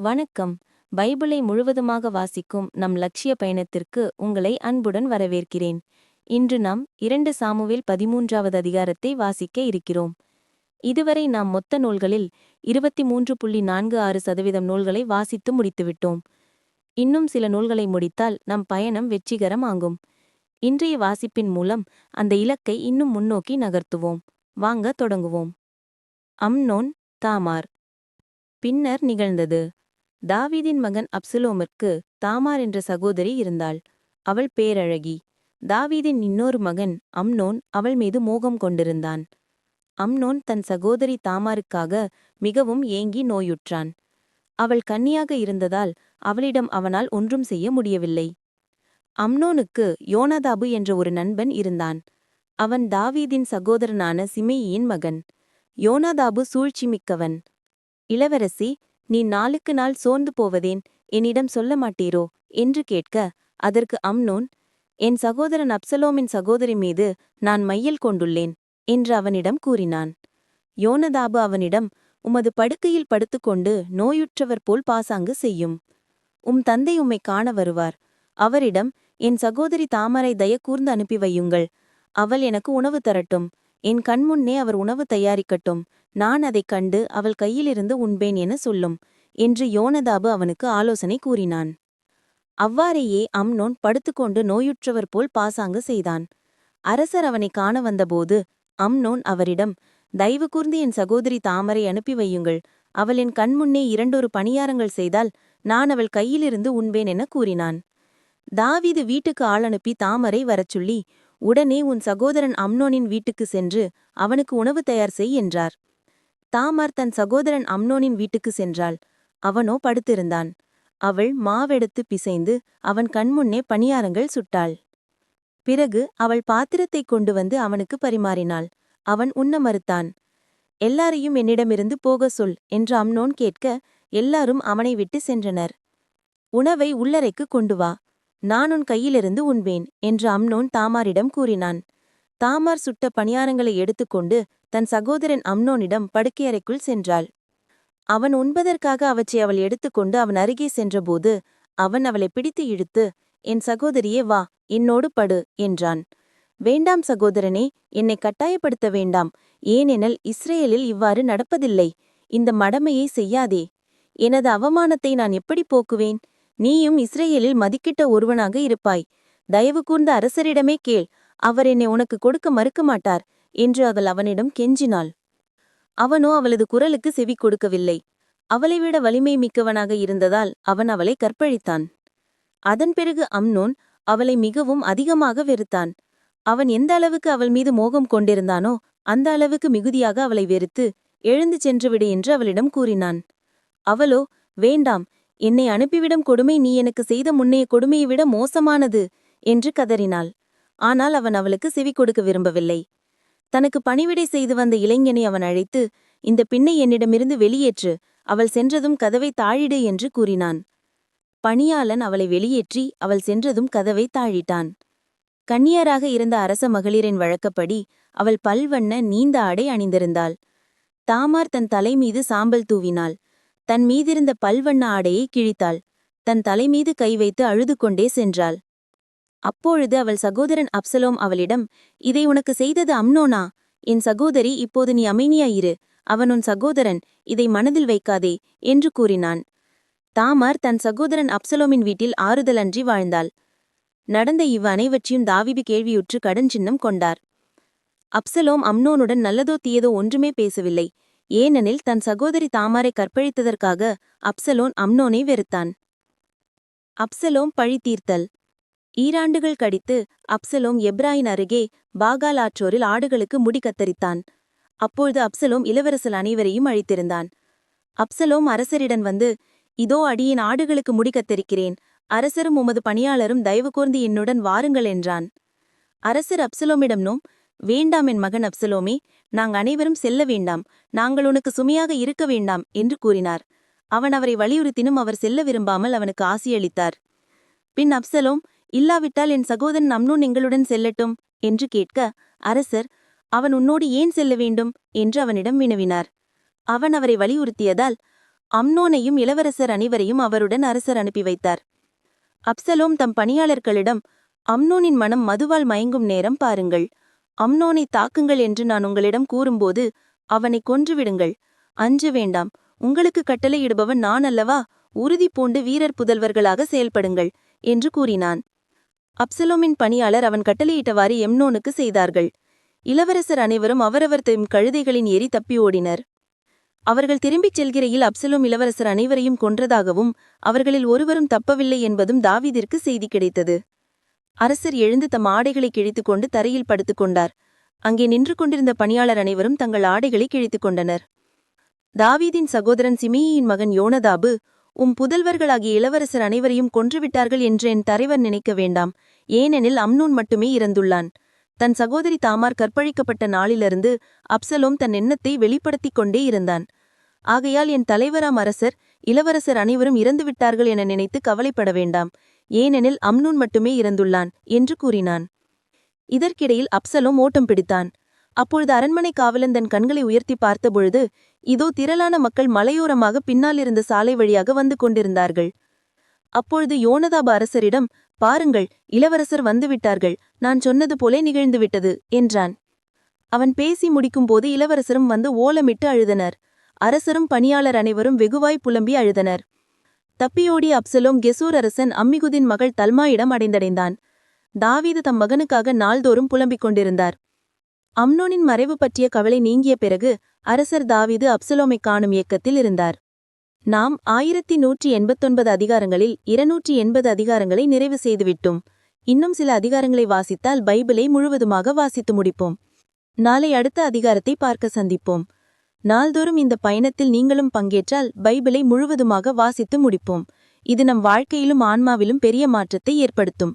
வணக்கம். பைபிளை முழுவதுமாக வாசிக்கும் நம் லட்சிய பயணத்திற்கு உங்களை அன்புடன் வரவேற்கிறேன். இன்று நாம் இரண்டு சாமுவேல் பதிமூன்றாவது அதிகாரத்தை வாசிக்க இருக்கிறோம். இதுவரை நாம் மொத்த நூல்களில் இருபத்தி மூன்று புள்ளி நான்கு ஆறு சதவீதம் நூல்களை வாசித்து முடித்துவிட்டோம். இன்னும் சில நூல்களை முடித்தால் நம் பயணம் வெற்றிகரம் ஆகும் இன்றைய வாசிப்பின் மூலம் அந்த இலக்கை இன்னும் முன்னோக்கி நகர்த்துவோம். வாங்க தொடங்குவோம். Amnon Tamar. பின்னர் நிகழ்ந்தது. தாவீதின் மகன் அப்சுலோமிற்கு தாமார் என்ற சகோதரி இருந்தாள். அவள் பேரழகி. தாவீதின் இன்னொரு மகன் அம்னோன் அவள் மீது மோகம் கொண்டிருந்தான். அம்னோன் தன் சகோதரி தாமாருக்காக மிகவும் ஏங்கி நோயுற்றான். அவள் கன்னியாக இருந்ததால் அவளிடம் அவனால் ஒன்றும் செய்ய முடியவில்லை. அம்னோனுக்கு யோனதாபு என்ற ஒரு நண்பன் இருந்தான். அவன் தாவீதின் சகோதரனான சிமெயின் மகன். யோனாதாபு சூழ்ச்சிமிக்கவன் இளவரசி நீ நாளுக்கு நாள் சோர்ந்து போவதேன் என்னிடம் சொல்ல மாட்டீரோ? என்று கேட்க அதற்கு அம்னோன் என் சகோதரன் அப்சலோமின் சகோதரி மீது நான் மையல் கொண்டுள்ளேன் என்று அவனிடம் கூறினான். யோனதாபு அவனிடம் உமது படுக்கையில் படுத்துக்கொண்டு நோயுற்றவர் போல் பாசாங்கு செய்யும். உம் தந்தை உம்மை காண வருவார். அவரிடம் என் சகோதரி தாமரை தயக்கூர்ந்து அனுப்பி வையுங்கள். அவள் எனக்கு உணவு தரட்டும். என் கண்முன்னே அவர் உணவு தயாரிக்கட்டும். நான் அதைக் கண்டு அவள் கையிலிருந்து உண்பேன் என சொல்லும் என்று யோனதாபு அவனுக்கு ஆலோசனை கூறினான். அவ்வாறேயே அம்னோன் படுத்துக்கொண்டு நோயுற்றவர் போல் பாசாங்கு செய்தான். அரசர் அவனை காண வந்தபோது அம்னோன் அவரிடம் தயவு கூர்ந்து என் சகோதரி தாமரை அனுப்பி வையுங்கள். அவள் என் கண்முன்னே இரண்டொரு பணியாரங்கள் செய்தால் நான் அவள் கையிலிருந்து உண்பேன் என கூறினான். தாவீது வீட்டுக்கு ஆள் அனுப்பி தாமரை வரச் சொல்லி உடனே உன் சகோதரன் அம்னோனின் வீட்டுக்கு சென்று அவனுக்கு உணவு தயார் செய் என்றார். தாமார் தன் சகோதரன் அம்னோனின் வீட்டுக்கு சென்றாள். அவனோ படுத்திருந்தான். அவள் மாவெடுத்து பிசைந்து அவன் கண்முன்னே பணியாரங்கள் சுட்டாள். பிறகு அவள் பாத்திரத்தைக் கொண்டு வந்து அவனுக்கு பரிமாறினாள். அவன் உண்ண மறுத்தான். எல்லாரையும் என்னிடமிருந்து போக சொல் என்று அம்னோன் கேட்க எல்லாரும் அவனை விட்டு சென்றனர். உணவை உள்ளறைக்கு கொண்டு வா. நான் உன் கையிலிருந்து உண்பேன் என்று அம்னோன் தாமாரிடம் கூறினான். தாமார் சுட்ட பணியாரங்களை எடுத்துக்கொண்டு தன் சகோதரன் அம்னோனிடம் படுக்கையறைக்குள் சென்றாள். அவன் உண்பதற்காக அவற்றை அவள் எடுத்துக்கொண்டு அவன் அருகே சென்றபோது அவன் அவளை பிடித்து இழுத்து என் சகோதரியே வா என்னோடு படு என்றான். வேண்டாம் சகோதரனே என்னை கட்டாயப்படுத்த வேண்டாம். ஏனெனில் இஸ்ரேலில் இவ்வாறு நடப்பதில்லை. இந்த மடமையை செய்யாதே. எனது அவமானத்தை நான் எப்படி போக்குவேன்? நீயும் இஸ்ரேலில் மதிக்கிட்ட ஒருவனாக இருப்பாய். தயவு கூர்ந்த அரசரிடமே கேள். அவர் என்னை உனக்கு கொடுக்க மறுக்க மாட்டார் என்று அவள் அவனிடம் கெஞ்சினாள். அவனோ அவளது குரலுக்கு செவி கொடுக்கவில்லை. அவளைவிட வலிமை மிக்கவனாக இருந்ததால் அவன் அவளை கற்பழித்தான். அதன் பிறகு அம்னோன் அவளை மிகவும் அதிகமாக வெறுத்தான். அவன் எந்த அளவுக்கு அவள் மீது மோகம் கொண்டிருந்தானோ அந்த அளவுக்கு மிகுதியாக அவளை வெறுத்து எழுந்து சென்றுவிடு என்று அவளிடம் கூறினான். அவளோ வேண்டாம் என்னை அனுப்பிவிடும் கொடுமை நீ எனக்கு செய்த முன்னைய கொடுமையை விட மோசமானது என்று கதறினாள். ஆனால் அவன் அவளுக்கு செவி கொடுக்க விரும்பவில்லை. தனக்கு பணிவிடை செய்து வந்த இளைஞனை அவன் அழைத்து இந்த பின்னை என்னிடமிருந்து வெளியேற்று அவள் சென்றதும் கதவை தாழிடு என்று கூறினான். பணியாளன் அவளை வெளியேற்றி அவள் சென்றதும் கதவை தாழிட்டான். கன்னியராக இருந்த அரச மகளிரின் வழக்கப்படி அவள் பல்வண்ண நீந்த ஆடை அணிந்திருந்தாள். தாமார் தன் தலை மீது சாம்பல் தூவினாள். தன் மீதிருந்த பல்வண்ண ஆடையை கிழித்தாள். தன் தலைமீது கை வைத்து அழுது கொண்டே சென்றாள். அப்பொழுது அவள் சகோதரன் அப்சலோம் அவளிடம் இதை உனக்கு செய்தது அம்னோனா? என் சகோதரி இப்போது நீ அமைனியாயிரு அவன் உன் சகோதரன். இதை மனதில் வைக்காதே என்று கூறினான். தாமார் தன் சகோதரன் அப்சலோமின் வீட்டில் ஆறுதலன்றி வாழ்ந்தாள். நடந்த இவ் அனைவற்றையும் தாவிபி கேள்வியுற்று கடன் சின்னம் கொண்டார். அப்சலோம் அம்னோனுடன் நல்லதோ தீயதோ ஒன்றுமே பேசவில்லை. ஏனெனில் தன் சகோதரி தாமாரை கற்பழித்ததற்காக அப்சலோன் அம்னோனை வெறுத்தான். அப்சலோம் பழி தீர்த்தல். ஈராண்டுகள் கடித்து அப்சலோம் எப்ராயின் அருகே பாகால் ஆற்றோரில் ஆடுகளுக்கு முடி கத்தரித்தான். அப்பொழுது அப்சலோம் இளவரசல் அனைவரையும் அழித்திருந்தான். அப்சலோம் அரசரிடம் வந்து இதோ அடியின் ஆடுகளுக்கு முடி கத்தரிக்கிறேன். அரசரும் உமது பணியாளரும் தயவு கூர்ந்து என்னுடன் வாருங்கள் என்றான். அரசர் அப்சலோமிடம்னும் வேண்டாம் என் மகன் அப்சலோமே நாங்க அனைவரும் செல்ல வேண்டாம். நாங்கள் உனக்கு சுமையாக இருக்க வேண்டாம் என்று கூறினார். அவன் அவரை வலியுறுத்தினும் அவர் செல்ல விரும்பாமல் அவனுக்கு ஆசியளித்தார் பின் அப்சலோம் இல்லாவிட்டால் என் சகோதரன் அம்னோன் எங்களுடன் செல்லட்டும் என்று கேட்க அரசர் அவன் உன்னோடு ஏன் செல்ல வேண்டும்? என்று அவனிடம் வினவினார். அவன் அவரை வலியுறுத்தியதால் அம்னோனையும் இளவரசர் அனைவரையும் அவருடன் அரசர் அனுப்பி வைத்தார். அப்சலோம் தம் பணியாளர்களிடம் அம்னோனின் மனம் மதுவால் மயங்கும் நேரம் பாருங்கள். அம்னோனை தாக்குங்கள் என்று நான் உங்களிடம் கூறும்போது அவனை கொன்றுவிடுங்கள். அஞ்ச வேண்டாம். உங்களுக்கு கட்டளையிடுபவன் நான் அல்லவா? உறுதி பூண்டு வீரர் புதல்வர்களாக செயல்படுங்கள் என்று கூறினான். அப்சலோமின் பணியாளர் அவன் கட்டளையிட்டவாறு எம்னோனுக்கு செய்தார்கள். இளவரசர் அனைவரும் அவரவர் தம் கழுதைகளின் ஏறி தப்பி ஓடினர். அவர்கள் திரும்பிச் செல்கிறையில் அப்சலோம் இளவரசர் அனைவரையும் கொன்றதாகவும் அவர்களில் ஒருவரும் தப்பவில்லை என்பதும் தாவீதிற்கு செய்தி கிடைத்தது. அரசர் எழுந்து தம் ஆடைகளை கிழித்துக் கொண்டு தரையில் படுத்துக் கொண்டார். அங்கே நின்று கொண்டிருந்த பணியாளர் அனைவரும் தங்கள் ஆடைகளை கிழித்துக் கொண்டனர். தாவீதின் சகோதரன் சிமியின் மகன் யோனதாபு உம் புதல்வர்களாகிய இளவரசர் அனைவரையும் கொன்றுவிட்டார்கள் என்று என் தலைவர் நினைக்க வேண்டாம். ஏனெனில் அம்னூன் மட்டுமே இறந்துள்ளான். தன் சகோதரி தாமார் கற்பழிக்கப்பட்ட நாளிலிருந்து அப்சலோம் தன் எண்ணத்தை வெளிப்படுத்திக் கொண்டே இருந்தான். ஆகையால் என் தலைவராம் அரசர் இளவரசர் அனைவரும் இறந்துவிட்டார்கள் என நினைத்து கவலைப்பட வேண்டாம். ஏனெனில் அம்னூன் மட்டுமே இறந்துள்ளான் என்று கூறினான். இதற்கிடையில் அப்சலோம் ஓட்டம் பிடித்தான். அப்பொழுது அரண்மனை காவலன் தன் கண்களை உயர்த்தி பார்த்தபொழுது இதோ திரளான மக்கள் மலையோரமாக பின்னாலிருந்த சாலை வழியாக வந்து கொண்டிருந்தார்கள். அப்பொழுது யோனதாப அரசரிடம் பாருங்கள் இளவரசர் வந்துவிட்டார்கள். நான் சொன்னது போலே நிகழ்ந்துவிட்டது என்றான். அவன் பேசி முடிக்கும்போது இளவரசரும் வந்து ஓலமிட்டு அழுதனர். அரசரும் பணியாளர் அனைவரும் வெகுவாய் புலம்பி அழுதனர். தப்பியோடி அப்சலோம் கெசூர் அரசன் அம்மிகுதின் மகள் தல்மாயிடம் அடைந்தடைந்தான். தாவீது தம் மகனுக்காக நாள்தோறும் புலம்பிக் கொண்டிருந்தார். அம்னோனின் மறைவு பற்றிய கவலை நீங்கிய பிறகு அரசர் தாவீது அப்சலோமை காணும் இயக்கத்தில் இருந்தார். நாம் ஆயிரத்தி நூற்றி எண்பத்தொன்பது அதிகாரங்களில் இருநூற்றி எண்பது அதிகாரங்களை நிறைவு செய்துவிட்டோம். இன்னும் சில அதிகாரங்களை வாசித்தால் பைபிளை முழுவதுமாக வாசித்து முடிப்போம். நாளை அடுத்த அதிகாரத்தை பார்க்க சந்திப்போம். நாள்தோறும் இந்த பயணத்தில் நீங்களும் பங்கேற்றால் பைபிளை முழுவதுமாக வாசித்து முடிப்போம். இது நம் வாழ்க்கையிலும் ஆன்மாவிலும் பெரிய மாற்றத்தை ஏற்படுத்தும்.